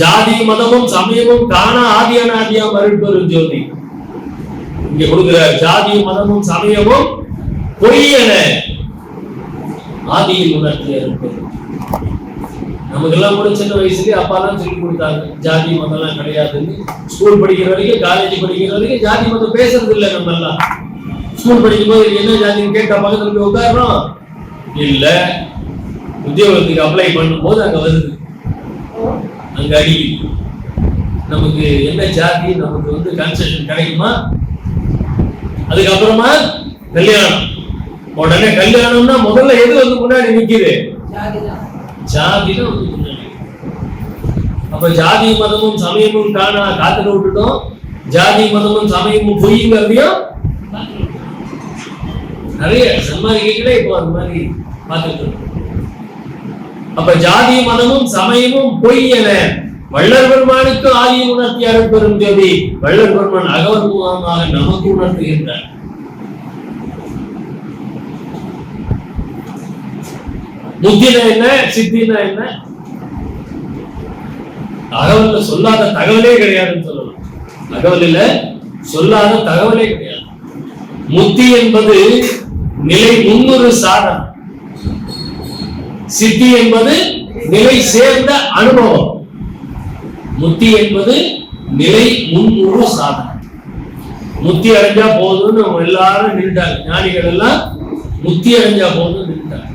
ஜாதி மதமும் சமயமும் தானா ஆதியான ஆதியா அருட்பெரும் ஜோதி. இங்க கொடுக்கிற ஜாதி மதமும் சமயமும் பொய்யன ஆதியில் உணர்த்திய நமக்கு எல்லாம் கூட சின்ன வயசுலயே அப்பா எல்லாம் சொல்லி கொடுத்தாங்க ஜாதி மதம் எல்லாம் கிடையாதுன்னு. ஸ்கூல் படிக்கிற வரைக்கும் காலேஜ் படிக்கிற வரைக்கும் ஜாதி மதம் பேசுறது இல்லை நம்ம எல்லாம் ஸ்கூல் படிக்கும் போது என்ன ஜாதின்னு கேட்ட பக்கத்துல போய் உட்காடுறோம் இல்லை. உத்தியோகத்துக்கு அப்ளை பண்ணும்போது அங்க வருது. அங்க அடிக்குது நமக்கு என்ன ஜாதி நமக்கு வந்து கன்செஷன் கிடைக்குமா? அதுக்கப்புறமா கல்யாணம். உடனே கல்யாணம்னா முதல்ல எது வந்து முன்னாடி நிக்குது? ஜாதி தான் வந்து முன்னாடி அப்ப ஜாதி மதமும் சமயமும் காணா காத்துல விட்டுட்டோம். ஜாதி மதமும் சமயமும் பொய்ங்கிறதையும் நிறைய சன்மார்க்கிகளே இப்போ அந்த மாதிரி பார்த்துட்டு இருக்கோம். அப்ப ஜாதி மதமும் சமயமும் பொய் என வள்ளல் பெருமானுக்கு ஆதி உணர்த்தி அருட்பெரும் ஜோதி வள்ளல் பெருமான் அகவர் மூலமாக நமக்கு உணர்த்துகின்றார். புத்தினா என்ன சித்தினா என்ன? அகவல்ல சொல்லாத தகவலே கிடையாதுன்னு சொல்லலாம். அகவலில் சொல்லாத தகவலே கிடையாது. முத்தி என்பது நிலை முன்னூறு சாதனம் சித்தி என்பது நிலை சேர்ந்த அனுபவம். முத்தி என்பது நிலை முன்முழு சாதனை. முத்தி அடைஞ்சா போதும்னு அவங்க எல்லாரும் நின்றுட்டாங்க ஞானிகள் எல்லாம் முத்தி அடைஞ்சா போதும் நின்றுட்டாங்க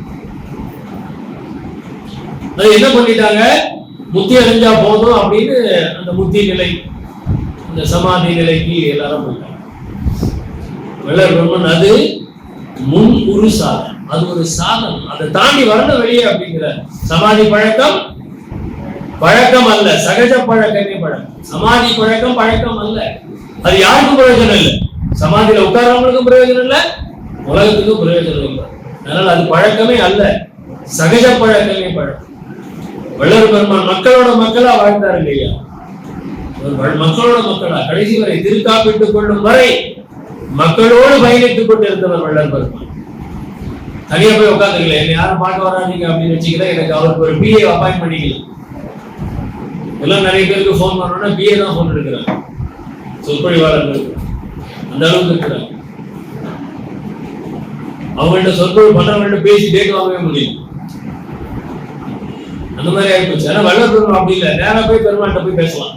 அது என்ன பண்ணிட்டாங்க? முத்தி அடைஞ்சா போதும் அப்படின்னு அந்த முத்தி நிலை அந்த சமாதி நிலைக்கு எல்லாரும் போயிட்டாங்க. வெள்ளர் பிரம்மன் அது முன் ஒரு சாதனை. அது ஒரு சாதனம் அதை தாண்டி வரணும் வெளியே அப்படிங்கிற சமாதி பழக்கம் பழக்கம் அல்ல. சகஜ பழக்கமே பழக்கம். சமாதி பழக்கம் பழக்கம் அல்ல. அது யாருக்கும் பிரயோஜனம் இல்லை. சமாதியில உட்கார்றவங்களுக்கும் பிரயோஜனம் இல்லை உலகத்துக்கும் பிரயோஜனம் இல்லை. அதனால அது பழக்கமே அல்ல. சகஜ பழக்கமே பழக்கம். வள்ளல் பெருமான் மக்களோட மக்களா வாழ்ந்தார் இல்லையா? ஒரு மக்களோட மக்களா. கடைசி வரை திருக்காப்பிட்டுக் கொள்ளும் வரை மக்களோடு பயணித்துக் கொண்டிருந்தவர் வள்ளல் பெருமான். தனியா போய் உட்காந்துக்கல என்ன யாரும் பாட்டு வராதீங்க அப்படின்னு வச்சுக்கல. எனக்கு அவருக்கு ஒரு பிஏ அப்பாயின் பண்ணிக்கல. எல்லாம் நிறைய பேருக்கு ஃபோன் பண்ணோம்னா பிஏ தான் ஃபோன் எடுக்கிறாங்க சொற்பொழிவாளர்கள் அந்த அளவுக்கு இருக்கிறாங்க அவங்கள்ட்ட சொற்பொழிவு பண்றவங்கள்ட்ட பேசி டேட் வாங்கவே முடியும் அந்த மாதிரி ஆயிப்போச்சு ஆனா வள்ளல் அப்படி இல்லை. நேரம் போய் பெருமாள்கிட்ட போய் பேசலாம்.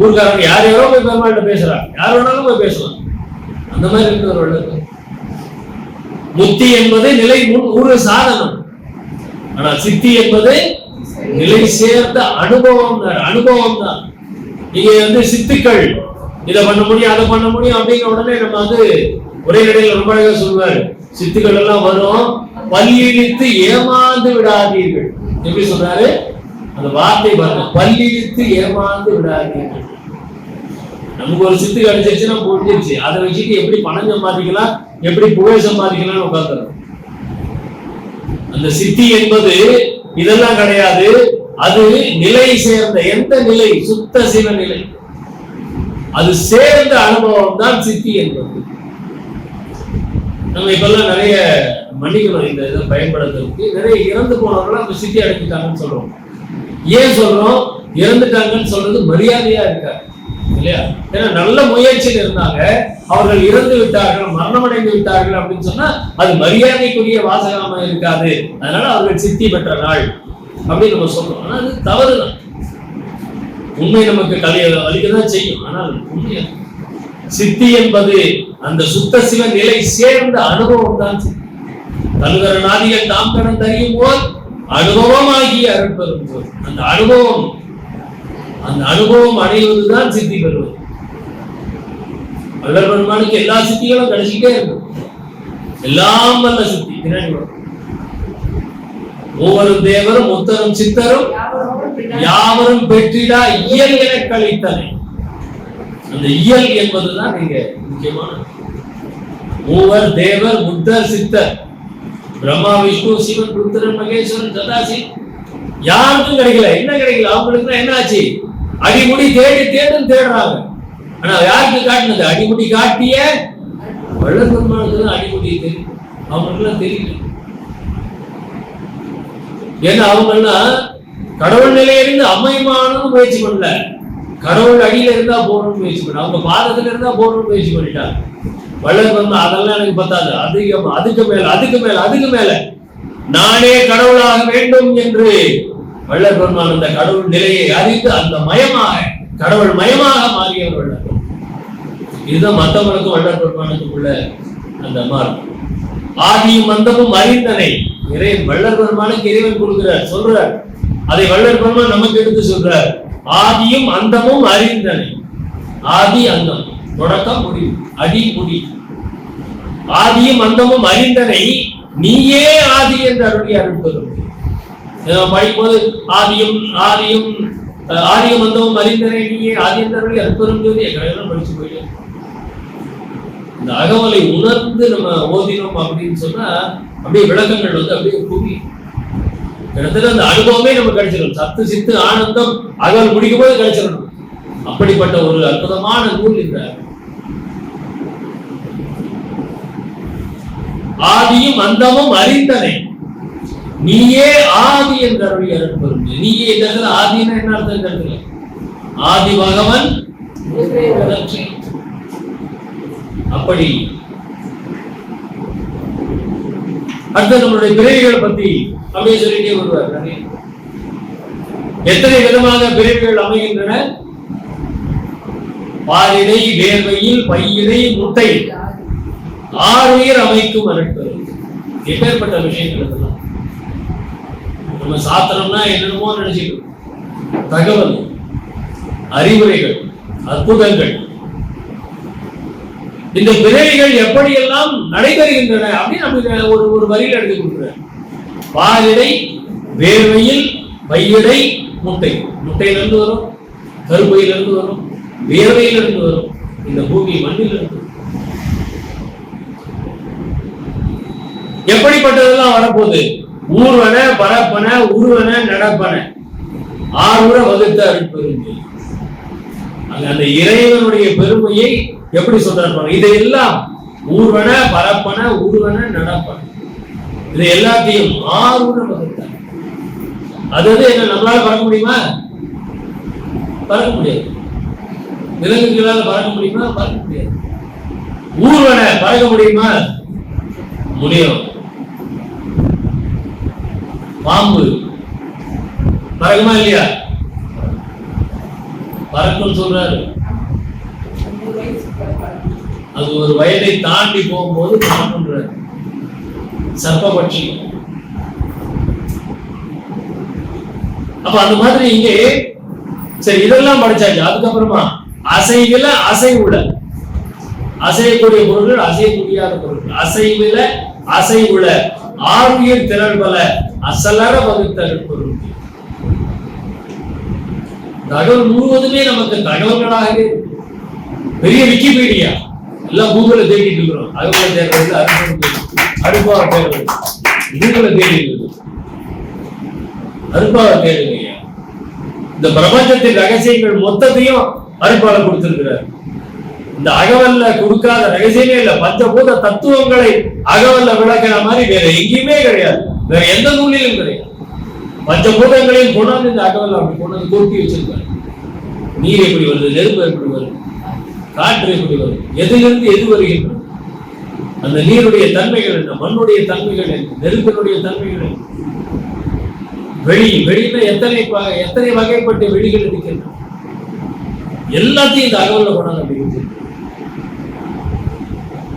ஊருக்காரங்க யார் யாரோ போய் பெருமாள்கிட்ட பேசுறாங்க. யார் வேணாலும் போய் பேசலாம். அந்த மாதிரி இருக்கிற ஒரு வள்ளல் முத்தி என்பது நிலை ஒரு சாதனம். ஆனா சித்தி என்பது நிலை சேர்ந்த அனுபவம் தான் அனுபவம் தான் நீங்க வந்து சித்துக்கள். இதை பண்ண முடியும் அதை பண்ண முடியும் அப்படிங்கிற உடனே நம்ம வந்து ஒரே இடையில ரொம்ப அழகா சொல்லுவாரு. சித்துக்கள் எல்லாம் வரும் பல்லிழித்து ஏமாந்து விடாதீர்கள். எப்படி சொல்றாரு? அந்த வார்த்தை பாருங்க. பல்லிழித்து ஏமாந்து விடாதீர்கள். நமக்கு ஒரு சித்து கிடைச்சிருச்சுன்னா போட்டுருச்சு அதை வச்சுட்டு எப்படி பணம் சம்பாதிக்கலாம் எப்படி புகழ் சம்பாதிக்கலாம்னு உட்காந்துரும் அந்த சித்தி என்பது இதெல்லாம் கிடையாது. அது நிலை சேர்ந்த எந்த நிலை? சுத்த சில நிலை. அது சேர்ந்த அனுபவம் தான் சித்தி என்பது. நம்ம இப்பெல்லாம் நிறைய மன்னிக்கணும் இந்த இதை பயன்படுத்துறதுக்கு நிறைய இறந்து போனவர்கள் அந்த சித்தி அடைஞ்சிட்டாங்கன்னு சொல்றோம். ஏன் சொல்றோம்? இறந்துட்டாங்கன்னு சொல்றது மரியாதையா இருக்காது இல்லையா? ஏன்னா நல்ல முயற்சியில் இருந்தாங்க. அவர்கள் இறந்து விட்டார்கள் மரணமடைந்து விட்டார்கள் அப்படின்னு சொன்னா அது மரியாதைக்குரிய வாசகமா இருக்காது. அதனால அவர்கள் சித்தி பெற்ற நாள் அப்படின்னு நம்ம சொல்றோம். ஆனா அது தவறுதான். உண்மை நமக்கு கலைய அழிக்கதான் செய்யும். ஆனால் உண்மை சித்தி என்பது அந்த சுத்த சிவ நிலை சேர்ந்த அனுபவம் தான் சித்தி தாம் கடன் தறியும் போல் அனுபவமாகிய அருட்பெரும் போல் அந்த அனுபவம் அந்த அனுபவம் அடைவதுதான் சித்தி பெறுவது வல்லர் பெருமானுக்கு எல்லா சித்திகளும் கிடைச்சிக்கிட்டே இருக்கும். எல்லாம் வல்ல சித்தி பின்னாடி மூவரும் தேவரும் முத்தரும் சித்தரும் யாவரும் பெற்றிடா இயல் என கழித்தனை அந்த இயல் என்பதுதான் நீங்க முக்கியமான மூவர் தேவர் புத்தர் சித்தர். பிரம்மா விஷ்ணு சிவன் ருத்ரன் மகேஸ்வரன் சதாசி. யாருக்கும் கிடைக்கல. என்ன கிடைக்கல? அவங்களுக்கு என்ன ஆச்சு? அடிமுடி தேடி தேடும் தேடுறாங்க. ஆனா யாருக்கு காட்டினது? அடிமுடி காட்டிய வள்ளல் பெருமானுக்கு தான் அடிமுடி தெரியும் அவங்களுக்குலாம் தெரியல. ஏன்னா அவங்கெல்லாம் கடவுள் நிலையிலிருந்து அமையமானதும் முயற்சி பண்ணல. கடவுள் அடியில இருந்தா போகணும்னு முயற்சி பண்ண அவங்க பாதத்துல இருந்தா போகணும்னு முயற்சி பண்ணிட்டாங்க. வள்ளல் வந்து அதெல்லாம் எனக்கு பத்தாது. அதிகம் அதுக்கு மேல அதுக்கு மேல அதுக்கு மேல. நானே கடவுளாக வேண்டும் என்று வள்ளல் பெருமான் அந்த கடவுள் நிலையை அறிந்து அந்த மயமாக கடவுள் மயமாக மாறியவர் வள்ளல் இதுதான் மத்தவங்களுக்கும் வள்ளல் பெருமானுக்கும் உள்ள அந்த மார்க்கம். ஆதியும் மந்தமும் அறிந்தனை. இறை வள்ளல் பெருமானுக்கு இறைவன் கொடுக்கிறார் சொல்றார். அதை வள்ளல் பெருமான் நமக்கு எடுத்து சொல்றார். ஆதியும் அந்தமும் அறிந்தனை. ஆதி அந்தம். தொடக்கம் முடிவு அடி முடி. ஆதியும் அந்தமும் அறிந்தனை. நீயே ஆதி என்று அருளி அருள்பெறும் படிக்கும்போது ஆதியும் ஆதியும் ஆரிய மந்தமும் அந்தமும் நீயே ஆதி அற்புதம் அருளி சொல்லி எல்லாம் படிச்சு போயிடும் இந்த அகவலை உணர்ந்து நம்ம ஓதினோம் அப்படின்னு சொன்னா அப்படியே விளக்கங்கள் வந்து அப்படியே குவி கிட்டத்தட்ட அந்த அனுபவமே நம்ம கிடைச்சிடும் சத்து சித்து ஆனந்தம் அகவல் முடிக்கும் போது கிடைச்சிடணும். அப்படிப்பட்ட ஒரு அற்புதமான நூல் இந்த. ஆதியும் அந்தமும் அறிந்தனை நீயே ஆதி என்ற அருளி அருட்பெரும் நீயே இந்த இடத்துல ஆதினா என்ன அர்த்தம் இந்த இடத்துல? ஆதி பகவன் அப்படி. அடுத்து நம்மளுடைய பிறவிகள் பத்தி அப்படியே சொல்லிட்டே வருவார். எத்தனை விதமாக பிறவிகள் அமைகின்றன? பாலினை வேர்வையில் பையினை முட்டை. ஆறுயிர் அமைக்கும் அருட்பெரும் எப்பேற்பட்ட விஷயங்கள் இதெல்லாம்? நம்ம சாத்திரம்னா என்னென்னமோ நினைச்சிட்டு தகவல் அறிவுரைகள் அற்புதங்கள். இந்த பிறவிகள் எப்படியெல்லாம் நடைபெறுகின்றன அப்படின்னு நமக்கு ஒரு ஒரு வரியில் எடுத்து கொடுக்குறேன் பாலிடை வேர்வையில் வையடை முட்டை. முட்டையிலிருந்து வரும் கருப்பையிலிருந்து வரும் வேர்வையிலிருந்து வரும். இந்த பூமி மண்ணிலிருந்து வரும். எப்படிப்பட்டதெல்லாம் வரப்போகுது? ஊர்வன பரப்பன உருவன நடப்பன. ஆறுற வகுத்த அருட்பெருமை அந்த இறைவனுடைய பெருமையை எப்படி சொல்றாரு இதையெல்லாம் ஊர்வன பரப்பன உருவன நடப்பன. இதை எல்லாத்தையும் ஆறுற வகுத்தார் அதாவது என்ன நம்மளால பறக்க முடியுமா? பறக்க முடியாது. விலங்குகளால் பறக்க முடியுமா? பறக்க முடியாது. ஊர்வன பறக்க முடியுமா? முடியும். பாம்பு. பறக்குமா இல்லையா? பறக்கும் சொல்றாரு. அது ஒரு வயதை தாண்டி போகும்போது பறக்குன்றாரு சர்ப்பபட்சி. அப்ப அந்த மாதிரி இங்கே சரி இதெல்லாம் படிச்சாச்சு. அதுக்கப்புறமா அசைவில அசைவுல அசையக்கூடிய பொருள்கள் அசைய முடியாத அசைவில அசைவுல ஆறுயிர் பல. அசலர வகுத்தல் பொருட்கள் தகவல் முழுவதுமே நமக்கு தகவல்களாகவே பெரிய விக்கிபீடியா. எல்லாம் கூகுள்ல தேடிட்டு இருக்கிறோம். அகவலை தேடுறது அருப்பாவை அருப்பாவை தேடுறது கூகுள்ல தேடிட்டு இருக்கிறோம் தேடுங்க இந்த பிரபஞ்சத்தின் ரகசியங்கள் மொத்தத்தையும் அருப்பால கொடுத்திருக்கிறார். இந்த அகவல்ல கொடுக்காத ரகசியமே இல்ல. பஞ்சபூத தத்துவங்களை அகவல்ல விளக்கிற மாதிரி வேற எங்கேயுமே கிடையாது. வேற எந்த நூலிலும் கிடையாது. பஞ்சபூதங்களையும் கொண்டாந்து இந்த அகவல்ல அப்படி கொண்டாந்து கூட்டி வச்சிருக்காரு. நீர் எப்படி வருது நெருப்பு எப்படி வருது காற்று எப்படி வருது எதிலிருந்து எது வருகின்றது? அந்த நீருடைய தன்மைகள் என்ன? மண்ணுடைய தன்மைகள் என்ன? நெருப்பினுடைய தன்மைகள் என்ன? வெளி வெளியில எத்தனை வகை- எத்தனை வகைப்பட்ட வெளிகள் இருக்கின்றன? எல்லாத்தையும் இந்த அகவல்ல கொண்டாந்து அப்படி வச்சிருக்காரு.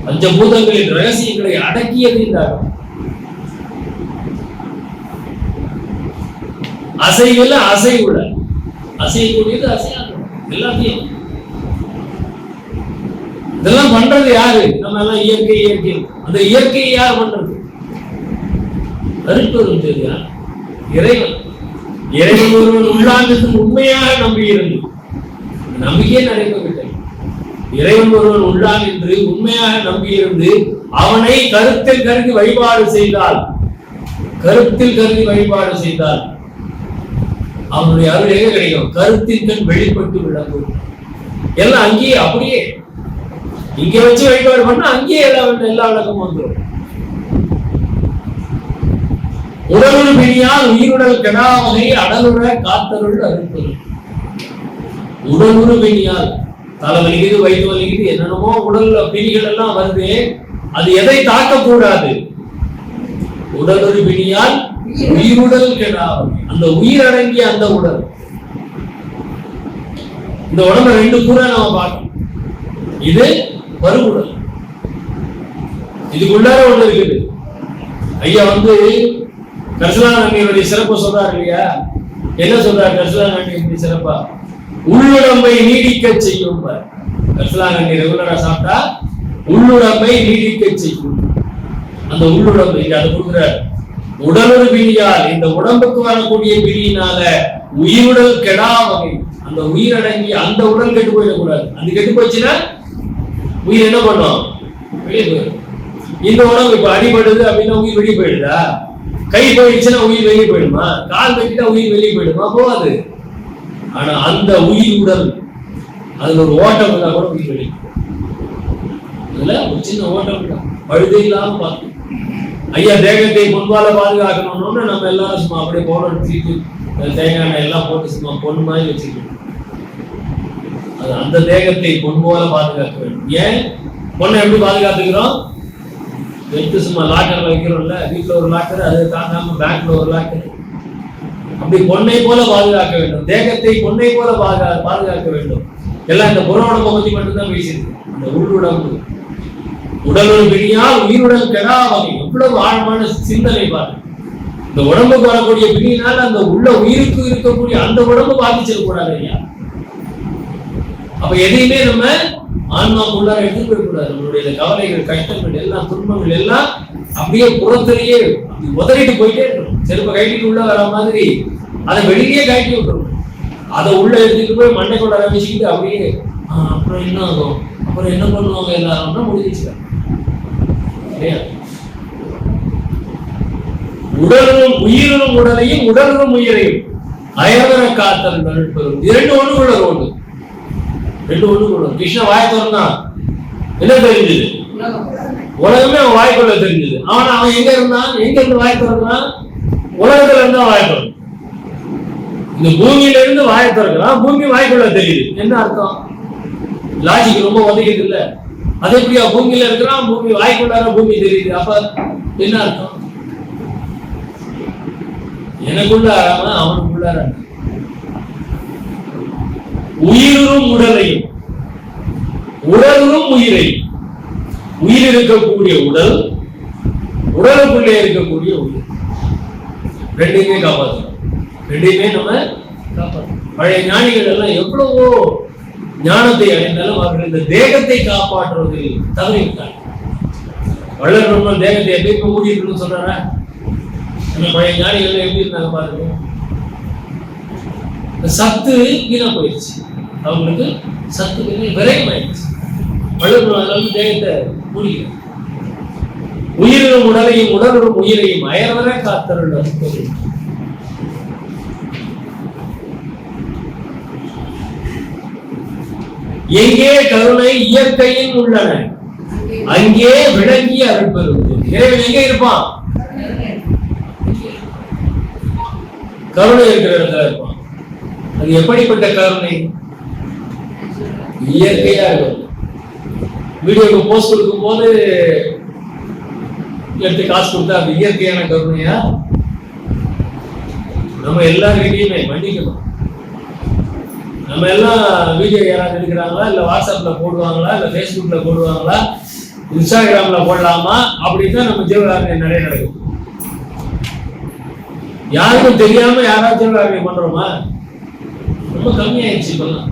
பஞ்சபூதங்களின் ரகசியங்களை அடக்கியது இந்த அகவல் அசைவில் அசைவுல. அசையக்கூடியது அசையாது. எல்லாத்தையும். இதெல்லாம் பண்றது யாரு? நம்ம எல்லாம் இயற்கை இயற்கை. அந்த இயற்கையை யார் பண்றது? அருட்பெரும் தெரியா இறைவன். இறைவன் ஒருவன் உள்ளான் உண்மையாக உண்மையாக நம்பியிருந்து நம்பிக்கையே நடைபெறவில்லை இறைவன் ஒருவன் உள்ளான் என்று உண்மையாக நம்பியிருந்து அவனை கருத்தில் கருதி வழிபாடு செய்தால் கருத்தில் கருதி வழிபாடு செய்தால் அவனுடைய அருள் எங்க கிடைக்கும். கருத்தின் கண் வெளிப்பட்டு விளங்கும். எல்லாம் அங்கேயே அப்படியே. இங்க வச்சு வழிபாடு பண்ணா அங்கேயே எல்லா எல்லா விளக்கம் வந்துடும். உடலுள் பிணியால் உயிருடல் கெடாவகை அடலுட காத்தருள் அறுப்பது உடல் உருவினியால் தலை வலிக்குது வயிற்று வலிக்குது என்னென்னமோ உடல்ல பிணிகள் எல்லாம் வருது அது எதை தாக்கக்கூடாது? உடலுறு பிணியால் உயிருடல் கெடாவகை அந்த உயிர் அடங்கிய அந்த உடல். இந்த உடம்ப ரெண்டு கூற நம்ம பார்க்கணும். இது பருவுடல். இதுக்குள்ளார ஒண்ணு இருக்குது. ஐயா வந்து கரிசலாங்கண்ணியுடைய சிறப்பு சொல்றாரு இல்லையா? என்ன சொல்றாரு கரிசலாங்கண்ணியுடைய சிறப்பா? உள்ளுடம்பை நீடிக்க செய்யும் கரிசலாங்கண்ணி ரெகுலரா சாப்பிட்டா உள்ளுடம்பை நீடிக்க செய்யும். அந்த உள்ளுடம்பை இங்க அது கொடுக்குறாரு. உடலுறு பிணியால் இந்த உடம்புக்கு வரக்கூடிய பிணியினால உயிருடல் கெடா வகை. அந்த உயிரடங்கி அந்த உடல் கெட்டு போயிடக்கூடாது அது கெட்டு போச்சுன்னா உயிர் என்ன பண்ணும்? வெளியே போயிடும். இந்த உடம்பு இப்ப அடிபடுது அப்படின்னா உயிர் வெளியே போயிடுதா? கை போயிடுச்சுன்னா உயிர் வெளியே போயிடுமா? கால் வெட்டிட்டா உயிர் வெளியே போயிடுமா? போகாது. ஆனா அந்த உயிர் உடல் அதுல ஒரு ஓட்டம் இருந்தா கூட உயிர் வெளியே போயிடும். அதுல ஒரு சின்ன ஓட்டம் இருந்தா பழுது இல்லாம பார்த்து ஐயா தேகத்தை முன்பால பாதுகாக்கணும்னு நம்ம எல்லாரும் சும்மா அப்படியே பவுடர் தூக்கி தேங்காய் எண்ணெய் எல்லாம் போட்டு சும்மா பொண்ணு மாதிரி வச்சுக்கணும் அது அந்த தேகத்தை பொன் போல பாதுகாக்க வேண்டும். ஏன்? பொண்ணை எப்படி பாதுகாத்துக்கிறோம்? எடுத்து சும்மா லாக்கர்ல வைக்கிறோம்ல வீட்டுல ஒரு லாக்கர் அது தாங்காம பேங்க்ல ஒரு லாக்கர் அப்படி பொண்ணை போல பாதுகாக்க வேண்டும். தேகத்தை பொண்ணை போல பாதுகா பாதுகாக்க வேண்டும். எல்லாம் இந்த புற உடம்பை பத்தி மட்டும்தான் பேசியிருக்கு அந்த உடம்பு உடலுள் பிணியால் உயிருடன் கெடா எவ்வளவு ஆழமான சிந்தனை பாருங்க இந்த உடம்புக்கு வரக்கூடிய பிணியினால் அந்த உள்ள உயிருக்கு இருக்கக்கூடிய அந்த உடம்பு பாதிச்சிடக்கூடாது ஐயா. அப்ப எதையுமே நம்ம ஆன்மாக்குள்ளார எடுத்து போயிடக்கூடாது நம்மளுடைய கவலைகள் கஷ்டங்கள் எல்லாம் துன்பங்கள் எல்லாம் அப்படியே புறத்திலேயே அப்படி உதறிட்டு போயிட்டே இருக்கணும். செருப்பை கட்டிட்டு உள்ள வர மாதிரி அதை வெளியே கட்டி விட்டுரும் அதை உள்ள எடுத்துட்டு போய் மண்டைக்குள்ள ரமிச்சுக்கிட்டு அப்படியே அப்புறம் என்ன ஆகும்? அப்புறம் என்ன பண்ணுவாங்க எல்லாரும்னா முடிஞ்சிச்சு இல்லையா? உடலும் உயிரினும் உடலையும் உடலும் உயிரையும் அயவர காத்தல் நடுப்பதும் இரண்டு ஒண்ணு கூட ஒன்று ரெண்டு ஒண்ணு கூட கிருஷ்ண வாய் திறந்தா என்ன தெரிஞ்சது? உலகமே அவன் வாய்க்குள்ள தெரிஞ்சது. அவன் அவன் எங்க இருந்தான்? எங்க இருந்து வாய் திறக்கிறான்? உலகத்துல இருந்தா வாய் திறந்தான் இந்த பூமியில இருந்து வாய் திறக்கிறான். பூமி வாய்க்குள்ள தெரியுது. என்ன அர்த்தம்? லாஜிக் ரொம்ப உதவிது இல்ல அது எப்படியா பூமியில இருக்கிறான்? பூமி வாய்க்குள்ளார பூமி தெரியுது. அப்ப என்ன அர்த்தம்? எனக்குள்ள ஆறாம அவனுக்குள்ளார உயிரும் உடலையும் உடலும் உயிரையும் உயிர் இருக்கக்கூடிய உடல் உடலுக்குள்ளே இருக்கக்கூடிய உயிர். ரெண்டையுமே காப்பாற்றணும் ரெண்டையுமே நம்ம காப்பாற்றணும் பழைய ஞானிகள் எல்லாம் எவ்வளவோ ஞானத்தை அடைந்தாலும் அவர்கள் இந்த தேகத்தை காப்பாற்றுவதில் தவறிவிட்டார்கள். வள்ளல் ரொம்ப தேகத்தை எப்பயுமே மூடி இருக்கணும்னு சொல்றாரா? அந்த பழைய ஞானிகள் எப்படி இருந்தாங்க பாருங்க. இந்த சத்து வீணா போயிடுச்சு. அவங்களுக்கு சத்து விரைவு ஆயிடுச்சு வள்ளல் பிரம்மன் வந்து தேகத்தை மூடிக்கிறார் உயிரினும் உடலையும் உடலும் உயிரையும் அயர்வர காத்தருள் எங்கே கருணை இயற்கையில் உள்ளன? அங்கே விளங்கி அருள்பெறுவது இறைவன் எங்க இருப்பான். கருணை இருக்கிற இடத்துல இருப்பான். அது எப்படிப்பட்ட கருணை? இயற்கையா இருக்கும். வீடியோக்கு போஸ்ட் கொடுக்கும் போது எடுத்து காசு கொடுத்தா அது இயற்கையான கருணையா? நம்ம எல்லாருக்கிட்டையுமே மன்னிக்கணும். நம்ம எல்லாம் வீடியோ யாராவது எடுக்கிறாங்களா? இல்ல வாட்ஸ்அப்ல போடுவாங்களா? இல்ல ஃபேஸ்புக்கில் போடுவாங்களா? இன்ஸ்டாகிராம்ல போடலாமா? அப்படின்னு தான் நம்ம ஜீவகாரணியம் நிறைய நடக்கும். யாருக்கும் தெரியாம யாராவது ஜீவகாரணியம் பண்றோமா? ரொம்ப கம்மியாயிடுச்சு இப்பெல்லாம்.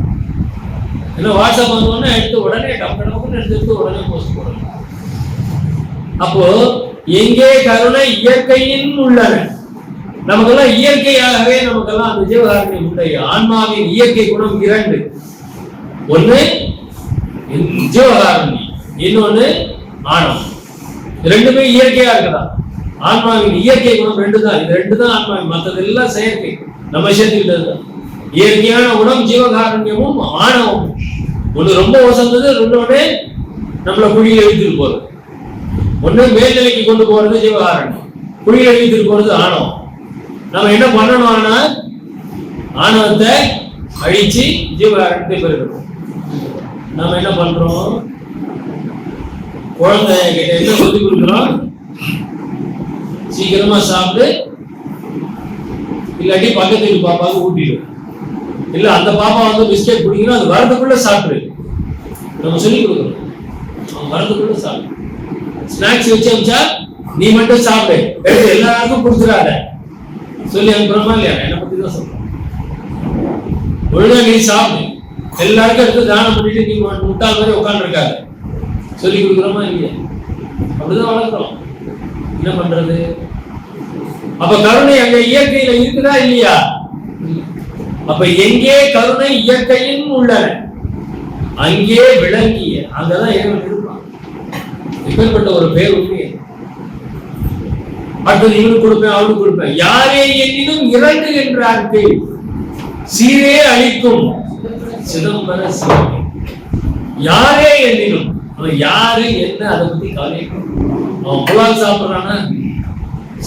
ஏன்னா வாட்ஸ்அப் வந்தோடனே எடுத்து உடனே டப்பு டப்புன்னு எடுத்து எடுத்து உடனே போஸ்ட் போடலாம் அப்போ எங்கே கருணை இயற்கையின் உள்ளன? நமக்கெல்லாம் இயற்கையாகவே நமக்கெல்லாம் அந்த ஜீவகாரணியம் உண்டு. ஆன்மாவின் இயற்கை குணம் இரண்டு. ஒன்று ஜீவகாரணி இன்னொன்று ஆணவம். ரெண்டுமே இயற்கையா இருக்கலாம் ஆன்மாவின் இயற்கை குணம் ரெண்டு தான் இது ரெண்டு தான் ஆன்மாவின் மற்றது எல்லாம் செயற்கை. நம்ம சேர்த்துக்கிட்டது தான். இயற்கையான குணம் ஜீவகாரண்யமும் ஆணவம் ஒன்று ரொம்ப வசந்தது ரெண்டோட நம்மளை குழியில் இழுத்துட்டு போறது ஒன்று மேல்நிலைக்கு கொண்டு போறது ஜீவகாரண்யம். குழியில் அழித்துட்டு போறது ஆணவம். நம்ம என்ன பண்ணணும் ஆனா? ஆணவத்தை அழிச்சு ஜீவகாரத்தை பெறுகிறோம் நாம என்ன பண்றோம்? குழந்தை கிட்ட என்ன சொல்லி கொடுக்குறோம்? சீக்கிரமா சாப்பிட்டு இல்லாட்டி பக்கத்து வீட்டு பாப்பாவுக்கு ஊட்டிடும் இல்ல அந்த பாப்பா வந்து பிஸ்கெட் குடிக்கணும் அது வரதுக்குள்ள சாப்பிடு. நம்ம சொல்லி கொடுக்குறோம். அவன் வரதுக்குள்ள சாப்பிடு. ஸ்நாக்ஸ் வச்சு அமிச்சா நீ மட்டும் சாப்பிடு. எல்லாருக்கும் கொடுத்துடாத சொல்லி அனுப்புறோமா இல்லையா? என்ன பத்தி தான் சொல்றோம். ஒழுங்கா நீ சாப்பிடு. எல்லாருக்கும் எடுத்து தானம் பண்ணிட்டு நீ முட்டாள் மாதிரி உட்காந்துருக்காரு சொல்லி கொடுக்குறோமா இல்லையா? அப்படிதான் வளர்க்குறோம். என்ன பண்றது? அப்ப கருணை அங்க இயற்கையில இருக்குதா இல்லையா? அப்ப எங்கே கருணை இயற்கையின் உள்ளன? அங்கே விளங்கிய. அங்கதான் இறைவன் இருப்பான். இப்பேற்பட்ட ஒரு பேர் உண்மை அடுத்தது இவனுக்கு கொடுப்பேன் அவனுக்கு கொடுப்பேன். யாரே எண்ணினும் இறங்கு என்றார்கள். சீரே அழிக்கும். சிதம்பர சிவமே யாரே எண்ணினும் அவன் யாரு என்ன அதை பத்தி கவலை அவன் புலால் சாப்பிடுறானா?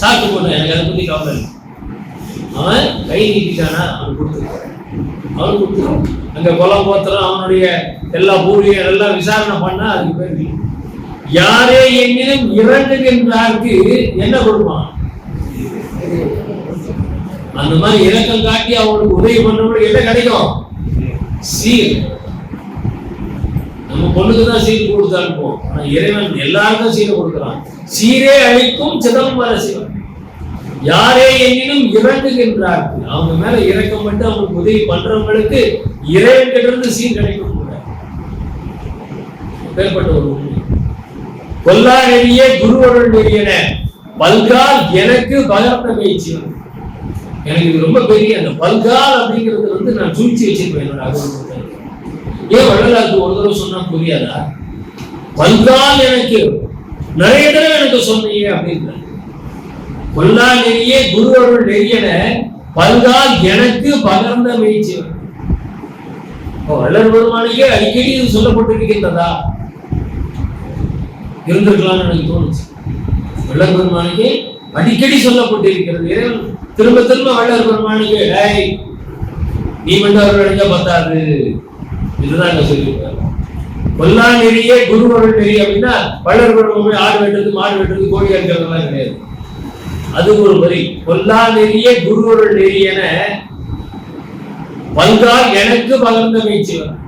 சாப்பிட்டு போன எனக்கு அதை பத்தி கவலை அவன் கை நீட்டிட்டானா? அவன் கொடுத்துருக்கான் அவன் கொடுத்துருக்கான் அங்க கொலை போத்திரம் அவனுடைய எல்லா பூரியும் எல்லாம் விசாரணை பண்ணா அதுக்கு பேர் யாரே எங்கிலும் இறங்குகின்றார்க்கு என்ன கொடுப்பான்? அந்த மாதிரி இறக்கம் காட்டி அவங்களுக்கு உதவி பண்றவங்களுக்கு என்ன கிடைக்கும்? சீர் நம்ம பொண்ணுக்கு தான் சீர் கொடுத்து அனுப்புவோம். ஆனா இறைவன் எல்லாருக்கும் சீரை கொடுக்குறான். சீரே அழிக்கும் சிதம்பர சிவன். யாரே எங்கிலும் இறங்குகின்றார்கள் அவங்க மேல இறக்கம் இறக்கப்பட்டு அவங்களுக்கு உதவி பண்றவங்களுக்கு இறைவன் கிட்ட இருந்து சீர் கிடைக்கும் கூட. பேர்பட்ட ஒரு உண்மை கொல்லா நெறிய குருவருள் நெறியன. பல்கால் எனக்கு பகர்ந்த பேச்சிவன் எனக்கு இது ரொம்ப பெரிய அந்த பல்கால் அப்படிங்கிறது வந்து நான் சூழ்ச்சி வச்சிருப்பேன் என்னோட அகவலகத்தை ஏன் வள்ளலாருக்கு ஒரு தடவை சொன்னா புரியாதா? பல்கால் எனக்கு நிறைய தடவை எனக்கு சொன்னீங்க அப்படின்ற கொல்லா நெறிய குருவருள் நெறியன பல்கால் எனக்கு பகர்ந்த மெய்ச்சிவன் வள்ளல் பெருமானுக்கே அடிக்கடி இது சொல்லப்பட்டிருக்கின்றதா? இருந்திருக்கலாம்னு எனக்கு தோணுச்சு. வள்ளல் பெருமானுக்கு அடிக்கடி சொல்லப்பட்டிருக்கிறது. இறைவன் திரும்ப திரும்ப வள்ளல் பெருமானுக்கு டேய் நீ மட்டும் அவர்கள் அடைஞ்சா பத்தாது. இதுதான் என்ன சொல்லியிருக்காரு. கொல்லா நெறிய குருவருள் நெறி அப்படின்னா வள்ளல் பெருமான் போய் ஆடு வெட்டுறது மாடு வெட்டுறது கோழி அறுக்கிறதுலாம் கிடையாது. அது ஒரு வரி. கொல்லா நெறிய குருவருள் நெறி என பல்கால் எனக்கு பகர்ந்த மெய்ச்சிவன்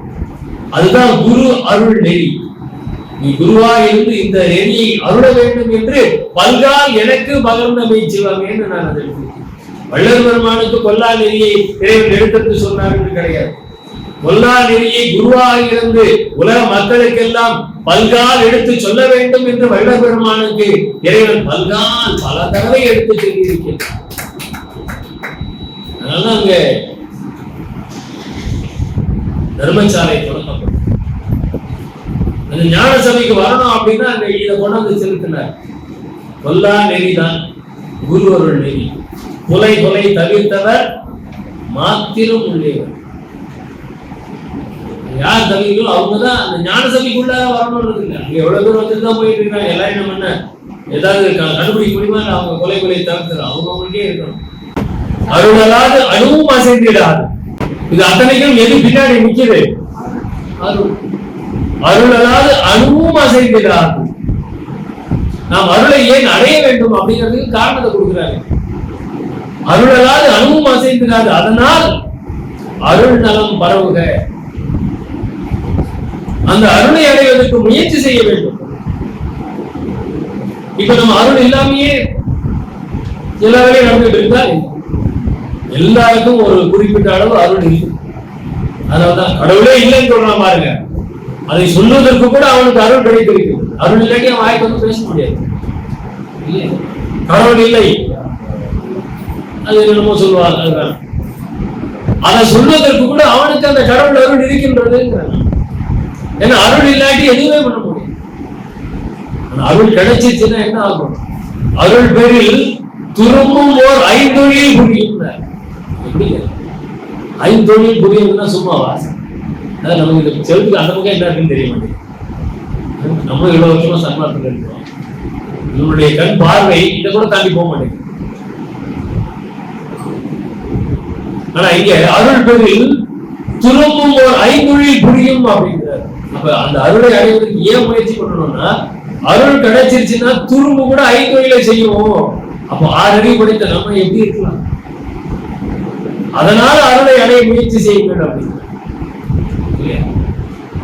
அதுதான் குரு அருள் நெறி. நீ குருவா இருந்து இந்த நெறியை அருள வேண்டும் என்று பல்கால் எனக்கு பகர்ந்தமை சிவமே என்று நான் அதை வள்ளல் பெருமானுக்கு கொல்லா நெறியை இறைவன் எடுத்து சொன்னார் என்று கிடையாது. கொல்லா நெறியை குருவாக இருந்து உலக மக்களுக்கெல்லாம் பல்கால் எடுத்து சொல்ல வேண்டும் என்று வள்ளல் பெருமானுக்கு இறைவன் பல்கால் பல தடவை எடுத்து சொல்லியிருக்கிறார். அதனால அங்க தர்மசாலை தொடங்கப்படும் அந்த ஞான சபைக்கு வரணும் அப்படின்னா அந்த இதை கொண்டாந்து செலுத்தினார் கொல்லா நெறிதான் குருவருள் நெறி. கொலை கொலை தவிர்த்தவர் மாத்திரம் உள்ளேவர். யார் தவிர்க்கோ அவங்க தான் அந்த ஞான சபைக்குள்ள வரணும்ன்றது இல்லை. அங்க எவ்வளவு பேர் வந்துட்டு தான் போயிட்டு இருக்காங்க? எல்லாம் என்ன பண்ண? ஏதாவது இருக்காங்க கண்டுபிடிக்க முடியுமா? அவங்க கொலை கொலை தவிர்த்து அவங்க அவங்களுக்கே இருக்கணும். அருளாது அணுவும் அசைந்திடாது. இது அத்தனைக்கும் எது பின்னாடி நிற்கிறது அருள். அருளலாது அணுவும் அசைந்திடாது. நாம் அருளை ஏன் அடைய வேண்டும் அப்படிங்கிறதுக்கு காரணத்தை கொடுக்கிறாரு. அருளலாது அணுவும் அசைந்திடாது. அதனால் அருள் நலம் பரவுக. அந்த அருளை அடைவதற்கு முயற்சி செய்ய வேண்டும். இப்ப நம்ம அருள் இல்லாமயே எல்லா வேலையும் நடந்துட்டு இருந்தா எல்லாருக்கும் ஒரு குறிப்பிட்ட அளவு அருள் இல்லை அதாவது கடவுளே இல்லைன்னு சொல்றான் பாருங்க. அதை சொல்வதற்கு கூட அவனுக்கு அருள் கிடைத்திருக்கு. அருள் இல்லாட்டி அவன் வாய்க்கு வந்து பேச முடியாது? கடவுள் இல்லை. அது என்னமோ சொல்லுவாங்க. அதை சொல்வதற்கு கூட அவனுக்கு அந்த கடவுள் அருள் இருக்கின்றதுங்கிறான் ஏன்னா அருள் இல்லாட்டி எதுவுமே பண்ண முடியும் அருள் கிடைச்சிச்சுன்னா என்ன ஆகும்? அருள் பேரில் திரும்பும் ஓர் ஐந்தொழில் புரியும். ஐந்தொழில் புரியுதுன்னா சும்மாவா? அதான் நமக்கு இந்த செவத்துக்கு அந்த பக்கம் என்ன இருக்குன்னு தெரிய மாட்டேங்குது நம்ம இவ்வளவு வருஷமா சன்மார்க்கத்தில் இருக்கிறோம் இவனுடைய கண் பார்வை இதை கூட தாண்டி போக மாட்டேங்குது. ஆனா இங்க அருள் பெரில் திரும்பும் ஒரு ஐந்தொழில் புரியும் அப்படிங்கிறார். அப்ப அந்த அருளை அடைவதற்கு ஏன் முயற்சி பண்ணணும்னா அருள் கிடைச்சிருச்சுன்னா துரும்பு கூட ஐந்தொழிலை செய்யும். அப்போ ஆறடி படித்த நம்ம எப்படி இருக்கலாம்? அதனால அருளை அடைய முயற்சி செய்யுங்கள் அப்படின்னு.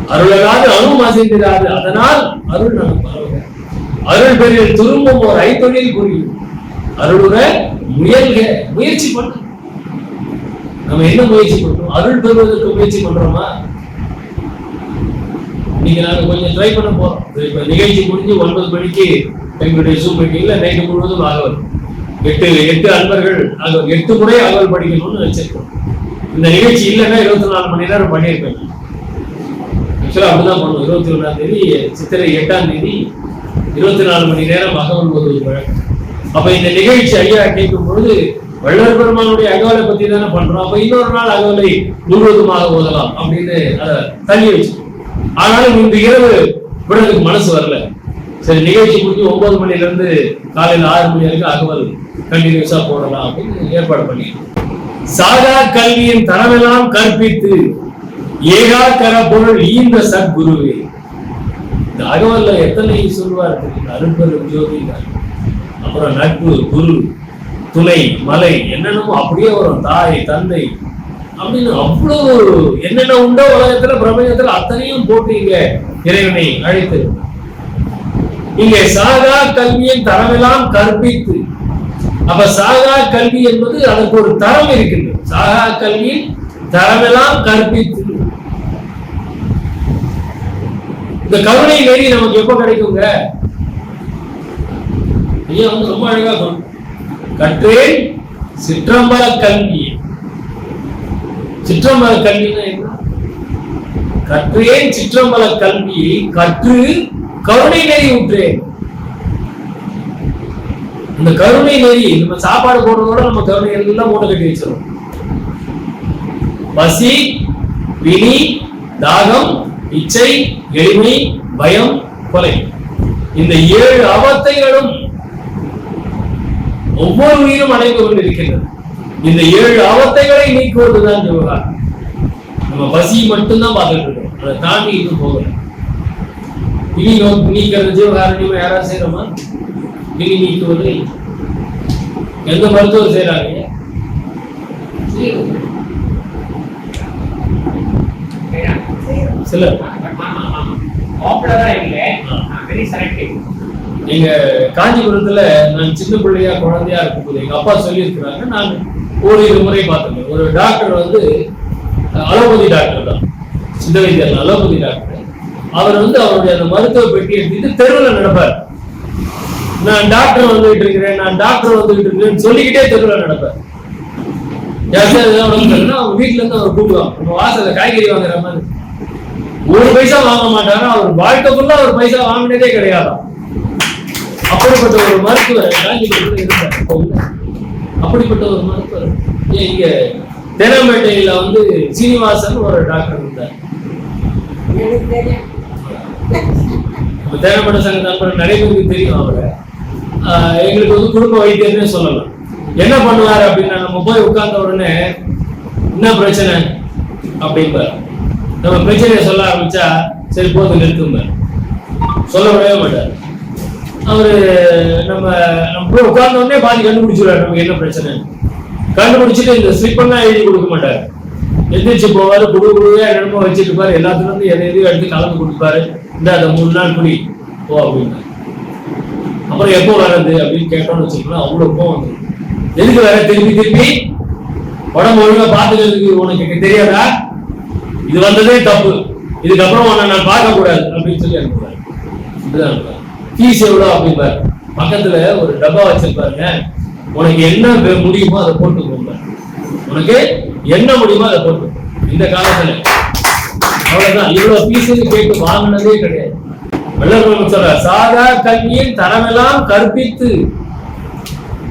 அருளலாது அருள் அசைந்திராது அதனால் அருள் நமக்கு அருள் பெரிய திரும்பும் ஒரு ஐத்தொழில் புரியும் அருளுட முயல்க முயற்சி பண்ண. நம்ம என்ன முயற்சி பண்றோம்? அருள் பெறுவதற்கு முயற்சி பண்றோமா? நீங்க நாங்க கொஞ்சம் ட்ரை பண்ண போறோம். இப்ப நிகழ்ச்சி முடிஞ்சு ஒன்பது மணிக்கு எங்களுடைய ஜூம் மீட்டிங்ல நைட்டு முழுவதும் ஆகவர் எட்டு எட்டு அன்பர்கள் ஆகவர் எட்டு முறை அகவல் படிக்கணும்னு வச்சிருக்கோம். இந்த நிகழ்ச்சி இல்லைன்னா இருபத்தி நாலு மணி நேரம் பண்ணியிருப்பேன். ஆக்சுவலாக அப்படிதான் பண்ணுவோம். இருபத்தி ஒன்றாம் தேதி சித்திரை எட்டாம் தேதி இருபத்தி நாலு மணி நேரம் அகவல் ஒரு வழக்கம். அப்போ இந்த நிகழ்ச்சி ஐயா கேட்கும் பொழுது வள்ளல் பெருமானுடைய அகவலை பற்றி தானே பண்ணுறோம் அப்போ இன்னொரு நாள் அகவலை முழுவதுமாக ஓதலாம் அப்படின்னு அதை தள்ளி வச்சு ஆனாலும் இன்று இரவு விடுறதுக்கு மனசு வரல. சரி நிகழ்ச்சி முடிஞ்சு ஒன்பது மணிலேருந்து காலையில் ஆறு மணி வரைக்கும் அகவல் கண்டினியூஸாக போடலாம் அப்படின்னு ஏற்பாடு பண்ணிடுறோம் சாதா கல்வியின் தரமெல்லாம் கற்பித்து ஏகாக்கர பொருள் ஈந்த சத்குருவே. இந்த அகவல்ல எத்தனை சொல்வார் தெரியுமா? ஜோதிகள் அப்புறம் நட்பு குரு துணை மலை என்னென்னமோ அப்படியே வரும் தாய் தந்தை அப்படின்னு அவ்வளவு என்னென்ன உண்டோ உலகத்துல பிரபஞ்சத்துல அத்தனையும் போட்டு இங்க இறைவனை அழைத்து இங்கே சாகா கல்வியின் தரமெல்லாம் கற்பித்து அப்ப சாகா கல்வி என்பது அதற்கு ஒரு தரம் இருக்கின்றது. சாகா கல்வியின் தரமெல்லாம் கற்பித்து இந்த கருணை நெறி நமக்கு எப்ப கிடைக்குங்க ஐயா வந்து ரொம்ப அழகா சொன்ன கற்றேன் சிற்றம்பல கல்வி சிற்றம்பல கல்வி என்ன? கற்றேன் சிற்றம்பல கல்வியை கற்று கருணை நெறி விட்டுறேன் இந்த கருணை நெறி நம்ம சாப்பாடு போடுறதோட நம்ம கருணை எல்லாம் மூட்டை கட்டி வச்சிடும் பசி வினி தாகம் இச்சை எளிமை பயம் கொலை. இந்த ஏழு அவத்தைகளும் ஒவ்வொரு உயிரும் அடைந்து கொண்டிருக்கின்றது. இந்த ஏழு அவத்தைகளை நீக்குவதுதான் விவகாரம் நம்ம பசி மட்டும்தான் பார்த்துட்டு இருக்கோம். அதை தாண்டி இன்னும் போகல. நோக்கு நீக்கிறது ஜீவகாரணியம் யாராவது செய்யறோமா? பிணி நீக்குவது எந்த மருத்துவர் செய்யறாங்க சில பாப்புலரா இல்ல. வெரி செலக்டிவ் எங்க காஞ்சிபுரத்துல நான் சின்ன பிள்ளையா குழந்தையா இருக்கும்போது எங்க அப்பா சொல்லி இருக்கிறாங்க நான் ஓரிரு முறை பார்த்திருக்கேன் ஒரு டாக்டர் வந்து அலோபதி டாக்டர் தான். சித்த வைத்தியர் அலோபதி டாக்டர் அவர் வந்து அவருடைய அந்த மருத்துவ பெட்டி எடுத்துட்டு தெருவில் நடப்பார். நான் டாக்டர் வந்துகிட்டு இருக்கிறேன் நான் டாக்டர் வந்துகிட்டு இருக்கிறேன்னு சொல்லிக்கிட்டே தெருவில் நடப்பார். யாருக்காவது ஏதாவது அவங்க வீட்டுல இருந்து அவர் கூப்பிடுவாங்க. நம்ம வாசல்ல காய்கறி வாங்குற மாதிரி. ஒரு பைசா வாங்க மாட்டாரா? அவர் வாழ்க்கை ஃபுல்லா ஒரு பைசா வாங்கினதே கிடையாதாம் அப்படிப்பட்ட ஒரு மருத்துவர் இருந்தார். அப்படிப்பட்ட ஒரு மருத்துவர். இங்க தேனாம்பேட்டையில வந்து சீனிவாசன் ஒரு டாக்டர் இருந்தார். தேனாம்பேட்டை சங்க நண்பர் நிறைய பேருக்கு தெரியும் அவரை. எங்களுக்கு வந்து குடும்ப வைத்தியர்னே சொல்லலாம். என்ன பண்ணுவாரு அப்படின்னா நம்ம போய் உட்கார்ந்த உடனே என்ன பிரச்சனை? அப்படிம்பார். நம்ம பிரச்சனையை சொல்ல ஆரம்பிச்சா சரி போதும் நிறுத்தும்பார் சொல்ல விடவே மாட்டார். அவர் நம்ம நம்ம போய் உட்கார்ந்த உடனே பாதி கண்டுபிடிச்சிருவாரு நமக்கு என்ன பிரச்சனை கண்டுபிடிச்சிட்டு இந்த ஸ்லிப்பெல்லாம் எழுதி கொடுக்க மாட்டார். எந்திரிச்சு போவார் குடு குழுவே என்னமோ வச்சுட்டு எல்லாத்துலேருந்து எதை எதையும் எடுத்து கலந்து கொடுப்பாரு. இந்த அந்த மூணு நாள் குடி போ அப்படின்னு அப்புறம் எப்போ வர்றது அப்படின்னு கேட்டோம்னு வச்சுக்கலாம் அவ்வளோ கோவம் வந்து எதுக்கு வேற திருப்பி திருப்பி. உடம்பு ஒழுங்கா பார்த்துக்கிறதுக்கு உனக்கு தெரியாதா? இது வந்ததே தப்பு. இதுக்கப்புறம் உன்னை நான் பார்க்க கூடாது அப்படின்னு சொல்லி அனுப்புவார். இதுதான் ஃபீஸ் எவ்வளோ அப்படிம்பார். பக்கத்துல ஒரு டப்பா வச்சிருப்பாருங்க. உனக்கு என்ன வே- முடியுமோ அதை போட்டு போங்க உனக்கு என்ன முடியுமோ அதை போட்டு இந்த காலத்துல. அவ்வளவுதான். இவ்வளவு ஃபீஸ் கேட்டு வாங்கினதே கிடையாது. வெள்ளம் சொல்ற சாதா கல்வியின் தரமெல்லாம் கற்பித்து